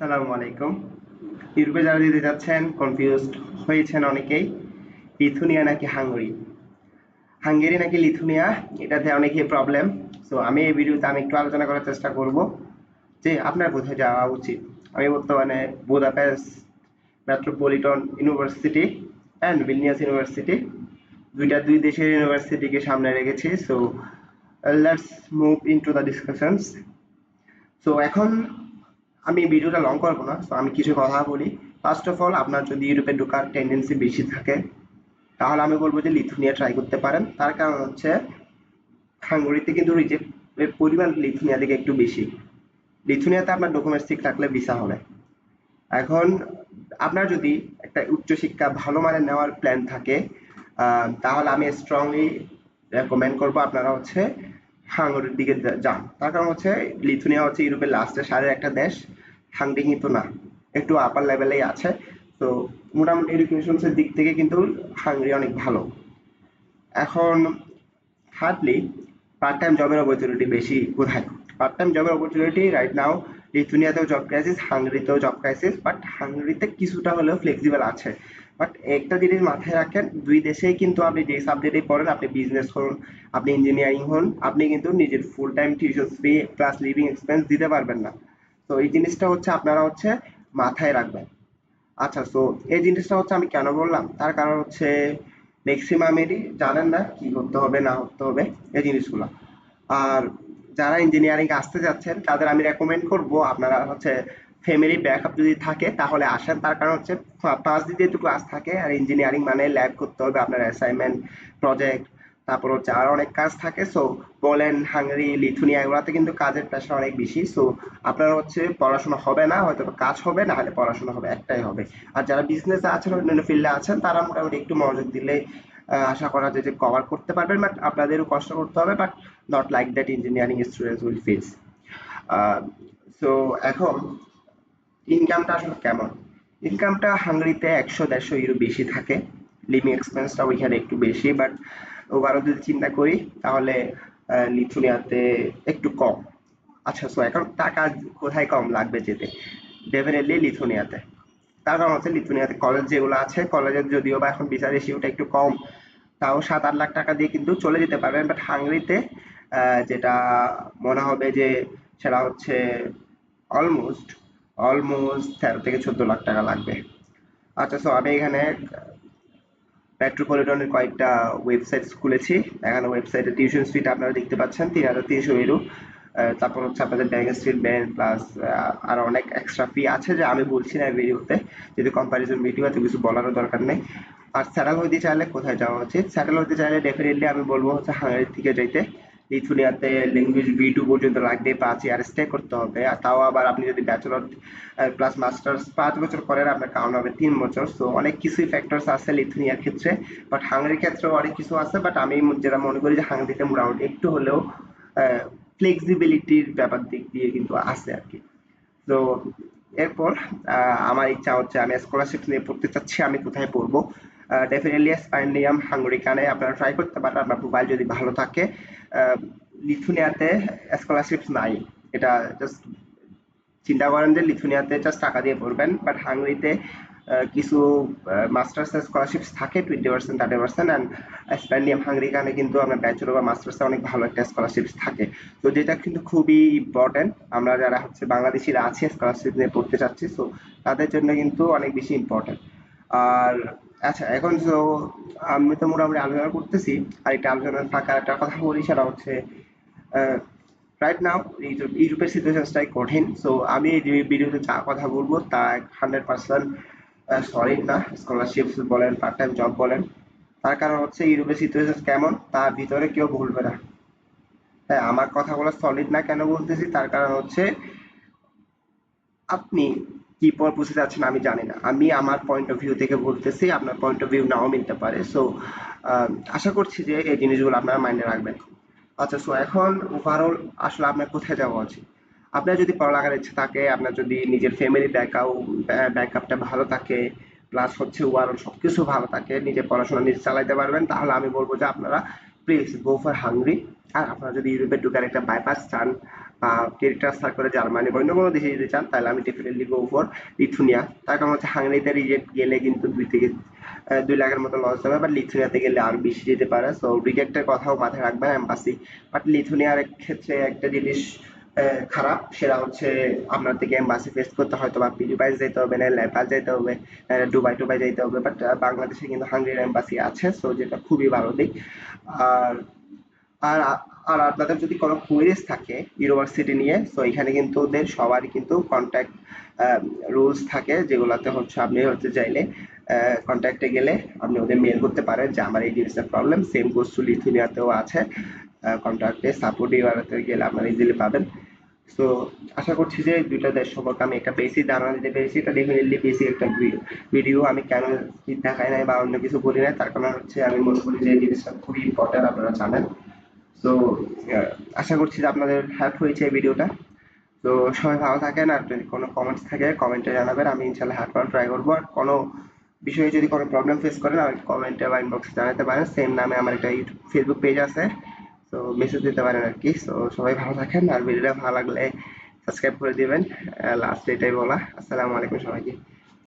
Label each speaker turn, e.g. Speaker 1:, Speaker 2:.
Speaker 1: সালামু আলাইকুম। ইউরোপে যারা দিতে যাচ্ছেন কনফিউজড হয়েছেন অনেকেই, লিথুনিয়া নাকি হাঙ্গেরি? হাঙ্গেরি নাকি লিথুনিয়া? এটাতে অনেকেই প্রবলেম সো আমি এই ভিডিওতে আমি একটু আলোচনা করার চেষ্টা করব যে আপনার কোথায় যাওয়া উচিত। আমি বর্তমানে Budapest metropolitan university and Vilnius university দুইটা দুই দেশের ইউনিভার্সিটিকে সামনে রেখেছি। So let's move into the discussions so এখন আমি ভিডিওটা লং করব না তো আমি কিছু কথা বলি। ফার্স্ট অফ অল আপনার যদি ইউরোপে ঢোকার টেন্ডেন্সি বেশি থাকে, তাহলে আমি বলব যে লিথুনিয়া ট্রাই করতে পারেন। তার কারণ হচ্ছে, হাঙ্গরিতে কিন্তু রিজেক্টের পরিমাণ লিথুনিয়া থেকে একটু বেশি। লিথুনিয়াতে আপনার ডকুমেন্টস ঠিক থাকলে ভিসা হবে। এখন, আপনার যদি একটা উচ্চশিক্ষা ভালো মানের নেওয়ার প্ল্যান থাকে তাহলে আমি স্ট্রংলি রেকমেন্ড করব আপনারা হচ্ছে হাঙ্গরির দিকে যান। তার কারণ হচ্ছে লিথুনিয়া হচ্ছে ইউরোপের লাস্টের সারের একটা দেশ। হাঙ্গরি কিন্তু না, একটু আপার লেভেলেই আছে। তো মোটামুটি এডুকেশনসের দিক থেকে কিন্তু হাঙ্গরি অনেক ভালো। এখন হার্ডলি পার্ট টাইম জবের অপরচুনিটি বেশি কোথায় পার্ট টাইম জবের অপরচুনিটি রাইট নাও লিথুনিয়াতেও জব ক্রাইসিস হাঙ্গরিতেও জব ক্রাইসিস বাট হাঙ্গরিতে কিছুটা হলেও ফ্লেক্সিবল আছে। বাট একটা জিনিস মাথায় রাখেন, দুই দেশেই কিন্তু আপনি যে সাবজেক্টে পড়েন, আপনি বিজনেস হন, আপনি ইঞ্জিনিয়ারিং হন, আপনি কিন্তু নিজের full time tuition fee plus living expense দিতে পারবেন না। তো এই জিনিসটা হচ্ছে আপনারা হচ্ছে মাথায় রাখবেন। আচ্ছা সো এই জিনিসটা হচ্ছে আমি কেন বললাম? তার কারণ হচ্ছে ম্যাক্সিমামেরই জানেন না কি করতে হবে, না করতে হবে, এই জিনিসগুলো। আর যারা ইঞ্জিনিয়ারিং আসতে যাচ্ছেন, তাদের আমি রেকমেন্ড করব আপনারা হচ্ছে ফ্যামিলি ব্যাকআপ যদি থাকে, তাহলে আসেন। তার কারণ হচ্ছে পাঁচ দিন যেহেতু ক্লাস থাকে, আর ইঞ্জিনিয়ারিং মানে ল্যাব করতে হবে, আপনার অ্যাসাইনমেন্ট প্রজেক্ট তারপর হচ্ছে আরও অনেক কাজ থাকে। সো পোল্যান্ড হাঙ্গেরি লিথুনিয়া এগুলাতে কিন্তু কাজের প্রেশার অনেক বেশি। সো আপনার হচ্ছে পড়াশোনা হবে না, হয়তো কাজ হবে, না হলে পড়াশোনা হবে, একটাই হবে। আর যারা বিজনেস আছেন, অন্যান্য ফিল্ডে আছেন, তারা মোটামুটি একটু মনোযোগ দিলে আশা করা যায় যে কভার করতে পারবেন বাট আপনাদেরও কষ্ট করতে হবে but not like that engineering students will face so এখন ইনকামটা আসলে কেমন? ইনকামটা হাঙ্গেরিতে একশো দেড়শো ইউরো বেশি থাকে। লিভিং এক্সপেন্সটা ওইখানে একটু বেশি বাট ওভারঅল যদি চিন্তা করি, তাহলে লিথুনিয়াতে একটু কম। আচ্ছা সো এখন টাকা কোথায় কম লাগবে যেতে? ডেফিনেটলি লিথুনিয়াতে। তার কারণ হচ্ছে লিথুনিয়াতে কলেজ যেগুলো আছে কলেজের যদিও বা এখন বিচার রেশিওটা একটু কম, তাও সাত আট লাখ টাকা দিয়ে কিন্তু চলে যেতে পারবেন। বাট হাঙ্গেরিতে যেটা মনে হবে যে, সেটা হচ্ছে অলমোস্ট অলমোস্ট তেরো থেকে চোদ্দ লাখ টাকা লাগবে। আচ্ছা সো আমি এখানে মেট্রোপলিটনের কয়েকটা ওয়েবসাইট খুলেছি। এখানে ওয়েবসাইটে টিউশন ফিটা আপনারা দেখতে পাচ্ছেন, তিন হাজার তিনশো ইউরো তারপর হচ্ছে আপনাদের ব্যাংক স্টেটমেন্ট প্লাস আর অনেক এক্সট্রা ফি আছে যে আমি বলছি না ভিডিওতে, যদি কম্পারিজন ভিডিও আছে কিছু বলারও দরকার নেই। আর স্যাটেল হইতে চাইলে কোথায় যাওয়া উচিত? স্যাটেল হইতে চাইলে ডেফিনেটলি আমি বলব হচ্ছে হাঙ্গারির দিকে যাইতে। লিথুনিয়াতে ল্যাঙ্গুয়েজ বি টু পর্যন্ত লাগবে পাঁচ ইয়ার স্টে করতে হবে। আর তাও আবার আপনি যদি ব্যাচেলর প্লাস মাস্টার্স পাঁচ বছর করেন, আপনার কাউন্ট হবে তিন বছর। সো অনেক কিছুই ফ্যাক্টরস আছে লিথুনিয়ার ক্ষেত্রে। বাট হাঙ্গারির ক্ষেত্রেও অনেক কিছু আছে বাট আমি যেটা মনে করি যে হাঙ্গারিতে মোটামুটি একটু হলেও ফ্লেক্সিবিলিটির ব্যাপার দিক দিয়ে কিন্তু আছে আর কি। তো এরপর আমার ইচ্ছা হচ্ছে আমি স্কলারশিপ নিয়ে পড়তে চাচ্ছি, আমি কোথায় পড়ব? ডেফিনেটলি স্পাইন্ডিয়াম হাঙ্গরিকানে আপনারা ট্রাই করতে পারেন, আপনার প্রোফাইল যদি ভালো থাকে। লিথুনিয়াতে স্কলারশিপ নাই। এটা জাস্ট চিন্তা করেন যে লিথুনিয়াতে জাস্ট টাকা দিয়ে পড়বেন বাট হাঙ্গরিতে কিছু মাস্টার্স স্কলারশিপ থাকে twenty percent thirty percent and Stipendium Hungaricum কিন্তু আমরা ব্যাচেলর বা মাস্টার্সে অনেক ভালো একটা স্কলারশিপ থাকে। তো যেটা কিন্তু খুবই ইম্পর্টেন্ট আমরা যারা হচ্ছে বাংলাদেশিরা আছে স্কলারশিপ নিয়ে পড়তে চাচ্ছি সো তাদের জন্য কিন্তু অনেক বেশি ইম্পর্টেন্ট আর আচ্ছা এখন তো আমি তো মোটামুটি আলোচনা করতেছি, আর একটা আলোচনার ফাঁকা একটা কথা বলি, সেটা হচ্ছে রাইট নাও ইউরোপের সিচুয়েশনটাই কঠিন সো আমি এই ভিডিওতে যা কথা বলব তা হান্ড্রেড পার্সেন্ট সলিড না স্কলারশিপ বলেন পার্ট টাইম জব বলেন, তার কারণ হচ্ছে ইউরোপের সিচুয়েশন কেমন, তার ভিতরে কেউ ভুলবে না। হ্যাঁ আমার কথা কথাগুলো সলিড না কেন বলতেছি, তার কারণ হচ্ছে আপনি কি পারপোসে যাচ্ছেন আমি জানি না। আমি আমার পয়েন্ট অফ ভিউ থেকে বলতেছি, আপনার পয়েন্ট অফ ভিউ নাও মিলতে পারে। সো আশা করছি যে এই জিনিসগুলো আপনারা মাইন্ডে রাখবেন। আচ্ছা সো এখন ওভারঅল আসলে আপনার কোথায় যাওয়া উচিত? আপনার যদি পড়ালেখার ইচ্ছে থাকে, আপনার যদি নিজের ফ্যামিলি ব্যাকআপ ব্যাকআপটা ভালো থাকে প্লাস হচ্ছে ওভারঅল সবকিছু ভালো থাকে, নিজে পড়াশোনা নিজে চালাইতে পারবেন, তাহলে আমি বলব যে আপনারা প্লিজ গো ফর হাঙ্গরি আর আপনারা যদি ইউরোপে ঢুকার একটা বাইপাস চান বা ক্রেডিট ট্রান্সফার করে জার্মানি বা অন্য কোনো দেশে যেতে চান, তাহলে আমি ডেফিনেটলি গো ফর লিথুনিয়া তার কারণ হচ্ছে হাঙ্গেরিতে রিজেক্ট গেলে কিন্তু দুই থেকে দুই লাখের মতো লস হবে বাট লিথুনিয়াতে গেলে আরও বেশি যেতে পারে। সো রিজেক্টের কথাও মাথায় রাখবেন এম্বাসি বাট লিথুনিয়ার ক্ষেত্রে একটা জিনিস খারাপ, সেটা হচ্ছে আপনার থেকে এম্বাসি ফেস করতে হয়তো বা ফিলিপাইন্স যেতে হবে না নেপাল যেতে হবে দুবাই টুবাই যেতে হবে বাট বাংলাদেশে কিন্তু হাঙ্গেরির এম্বাসি আছে সো যেটা খুবই ভালো দিক। আর আর আর আপনাদের যদি কোনো কুইরিজ থাকে ইউনিভার্সিটি নিয়ে তো এখানে কিন্তু ওদের সবারই কিন্তু কন্ট্যাক্ট রুলস থাকে, যেগুলোতে হচ্ছে আপনি হচ্ছে চাইলে কন্ট্যাক্টে গেলে আপনি ওদের মেল করতে পারেন যে আমার এই জিনিসের প্রবলেম সেম কোর্স টু লিথুনিয়াতেও আছে কন্ট্যাক্টে সাপোর্ট ইউআরতে গেলে আপনারা ইজিলি পাবেন। তো আশা করছি যে দুইটা দেশ সম্পর্কে আমি একটা বেশি ধারণা দিতে পেরেছি, এটা ডেফিনেটলি বেশি একটা ভিডিও আমি কেন দেখাই নাই বা অন্য কিছু বলি নাই, তার কারণ হচ্ছে আমি মনে করি যে এই জিনিসটা খুবই ইম্পর্টেন্ট আপনারা জানেন। তো আশা করছি যে আপনাদের হেল্প হয়েছে এই ভিডিওটা তো সবাই ভালো থাকেন আর যদি কোনো কমেন্টস থাকে কমেন্টে জানাবেন। আমি ইনশাল্লাহ হেল্প করার ট্রাই করব। আর কোনো বিষয়ে যদি কোনো প্রবলেম ফেস করেন, আমাকে কমেন্টে বা ইনবক্সে জানাতে পারেন। সেম নামে আমার একটা ইউটিউব ফেসবুক পেজ আছে। তো মেসেজ দিতে পারেন আর কি। তো সবাই ভালো থাকেন আর ভিডিওটা ভালো লাগলে সাবস্ক্রাইব করে দিবেন। লাস্ট এটাই বলা। আসসালামু আলাইকুম সবাইকে।